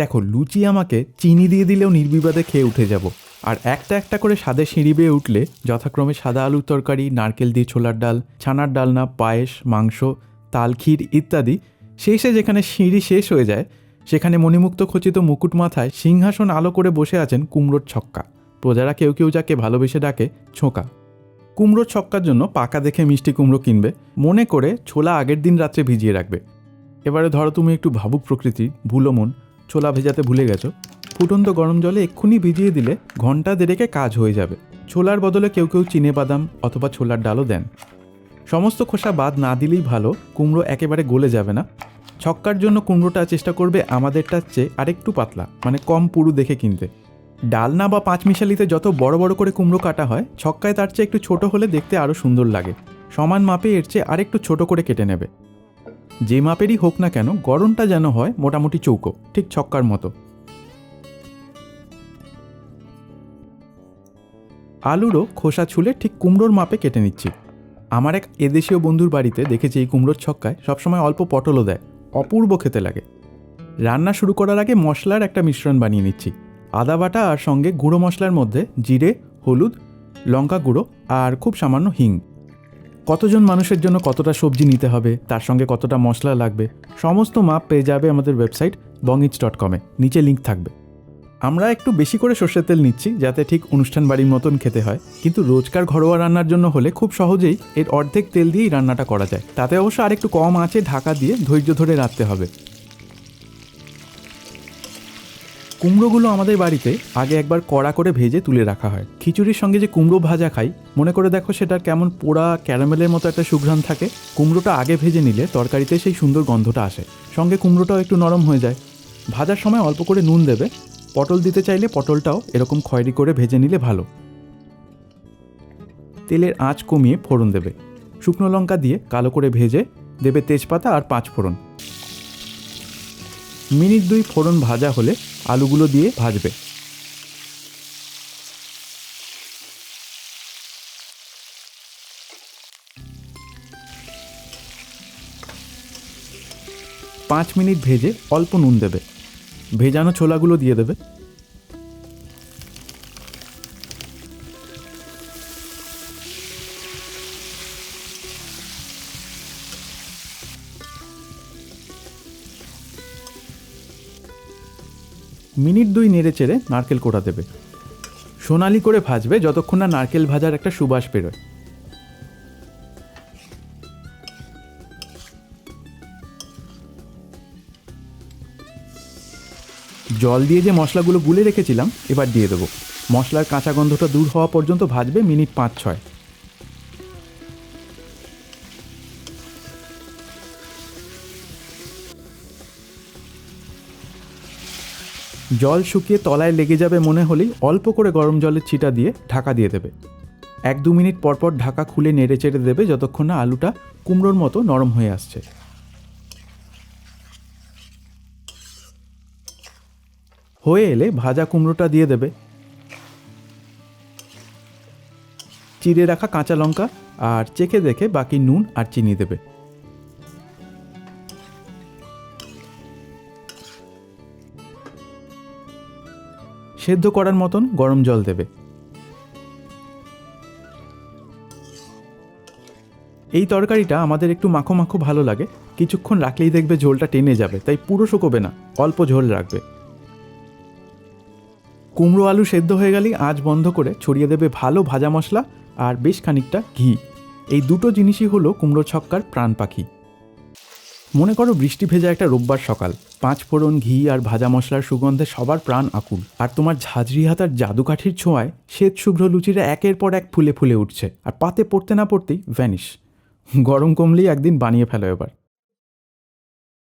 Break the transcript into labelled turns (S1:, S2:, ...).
S1: দেখো, লুচি আমাকে চিনি দিয়ে দিলেও নির্বিবাদে খেয়ে উঠে যাব। আর একটা একটা করে স্বাদে সিঁড়ি বেয়ে উঠলে যথাক্রমে সাদা আলুর তরকারি, নারকেল দিয়ে ছোলার ডাল, ছানার ডালনা, পায়েস, মাংস, তাল, ক্ষীর ইত্যাদি শেষে যেখানে সিঁড়ি শেষ হয়ে যায়, সেখানে মণিমুক্ত খচিত মুকুট মাথায় সিংহাসন আলো করে বসে আছেন কুমড়োর ছক্কা। প্রজারা কেউ কেউ যাকে ভালোবেসে ডাকে ছোঁকা। কুমড়োর ছক্কার জন্য পাকা দেখে মিষ্টি কুমড়ো কিনবে, মনে করে ছোলা আগের দিন রাত্রে ভিজিয়ে রাখবে। এবারে ধরো তুমি একটু ভাবুক প্রকৃতি ভুলো মন। ছোলা ভেজাতে ভুলে গেছো? ফুটন্ত গরম জলে এক্ষুনি ভিজিয়ে দিলে ঘণ্টা দেড়েকে কাজ হয়ে যাবে। ছোলার বদলে কেউ কেউ চিনে বাদাম অথবা ছোলার ডালও দেন। সমস্ত খোসা বাদ না দিলেই ভালো, কুমড়ো একেবারে গলে যাবে না। ছক্কার জন্য কুমড়োটা চেষ্টা করবে আমাদেরটার চেয়ে আরেকটু পাতলা মানে কম পুরু দেখে কিনতে। ডালনা বা পাঁচমিশালিতে যত বড় বড় করে কুমড়ো কাটা হয়, ছক্কায় তার চেয়ে একটু ছোট হলে দেখতে আরও সুন্দর লাগে। সমান মাপে এর চেয়ে আরেকটু ছোট করে কেটে নেবে। যে মাপেরই হোক না কেন গরমটা যেন হয় মোটামুটি চৌকো, ঠিক ছক্কার মতো। আলুরও খোসা ছুলে ঠিক কুমড়োর মাপে কেটে নিচ্ছি। আমার এক এদেশীয় বন্ধুর বাড়িতে দেখেছি এই কুমড়োর ছক্কায় সবসময় অল্প পটলও দেয়, অপূর্ব খেতে লাগে। রান্না শুরু করার আগে মশলার একটা মিশ্রণ বানিয়ে নিচ্ছি। আদা বাটা আর সঙ্গে গুঁড়ো মশলার মধ্যে জিরে, হলুদ, লঙ্কা গুঁড়ো আর খুব সামান্য হিং। কতজন মানুষের জন্য কতটা সবজি নিতে হবে, তার সঙ্গে কতটা মশলা লাগবে, সমস্ত মাপ পেয়ে যাবে আমাদের ওয়েবসাইট বঙ্গিচ ডট কমে নিচে লিঙ্ক থাকবে। আমরা একটু বেশি করে সর্ষের তেল নিচ্ছি, যাতে ঠিক অনুষ্ঠান বাড়ির মতন খেতে হয়। কিন্তু রোজকার ঘরোয়া রান্নার জন্য হলে খুব সহজেই এর অর্ধেক তেল দিয়েই রান্নাটা করা যায়। তাতে অবশ্য আরেকটু কম আছে ঢাকা দিয়ে ধৈর্য ধরে রাখতে হবে। কুমড়োগুলো আমাদের বাড়িতে আগে একবার কড়া করে ভেজে তুলে রাখা হয়। খিচুড়ির সঙ্গে যে কুমড়ো ভাজা খাই, মনে করে দেখো সেটার কেমন পোড়া ক্যারামেলের মতো একটা সুঘ্রাণ থাকে। কুমড়োটা আগে ভেজে নিলে তরকারিতে সেই সুন্দর গন্ধটা আসে। সঙ্গে কুমড়োটাও একটু নরম হয়ে যায়। ভাজার সময় অল্প করে নুন দেবে। পটল দিতে চাইলে পটলটাও এরকম খয়েরি করে ভেজে নিলে ভালো। তেলের আঁচ কমিয়ে ফোড়ন দেবে। শুকনো লঙ্কা দিয়ে কালো করে ভেজে দেবে তেজপাতা আর পাঁচ ফোড়ন। মিনিট দুই ফোড়ন ভাজা হলে আলুগুলো দিয়ে ভাজবে। পাঁচ মিনিট ভেজে অল্প নুন দেবে। ভেজানো ছোলাগুলো দিয়ে দেবে। মিনিট দুই নেড়ে চেড়ে নারকেল কোড়া দেবে। সোনালি করে ভাজবে যতক্ষণ না নারকেল ভাজার একটা সুবাস বেরোয়। জল দিয়ে যে মশলাগুলো গুলে রেখেছিলাম, এবার দিয়ে দেবো। মশলার কাঁচা গন্ধটা দূর হওয়া পর্যন্ত ভাজবে মিনিট পাঁচ ছয় জল শুকিয়ে তলায় লেগে যাবে মনে হলেই অল্প করে গরম জলের ছিটা দিয়ে ঢাকা দিয়ে দেবে। এক দু মিনিট পরপর ঢাকা খুলে নেড়ে চেড়ে দেবে যতক্ষণ না আলুটা কুমড়োর মতো নরম হয়ে আসছে। হয়ে এলে ভাজা কুমড়োটা দিয়ে দেবে। চিড়ে রাখা কাঁচা লঙ্কা আর চেখে দেখে বাকি নুন আর চিনি দেবে। সেদ্ধ করার মতন গরম জল দেবে। এই তরকারিটা আমাদের একটু মাখো মাখো ভালো লাগে। কিছুক্ষণ রাখলেই দেখবে ঝোলটা টেনে যাবে, তাই পুরো শুকোবে না, অল্প ঝোল রাখবে। কুমড়ো আলু সেদ্ধ হয়ে গেলেই আঁচ বন্ধ করে ছড়িয়ে দেবে ভালো ভাজা মশলা আর বেশ খানিকটা ঘি। এই দুটো জিনিসই হলো কুমড়ো ছক্কার প্রাণ পাখি। মনে করো বৃষ্টি ভেজা একটা রোববার সকাল। পাঁচ ফোড়ন ঘি আর ভাজা মশলার সুগন্ধে সবার প্রাণ আকুল। আর তোমার ঝাঁঝরি হাতার জাদুকাঠির ছোঁয়ায় শ্বেত শুভ্র লুচিরা একের পর এক ফুলে ফুলে উঠছে। আর পাতে পড়তে না পড়তেই ভ্যানিশ গরম কমলেই একদিন বানিয়ে ফেলো এবার।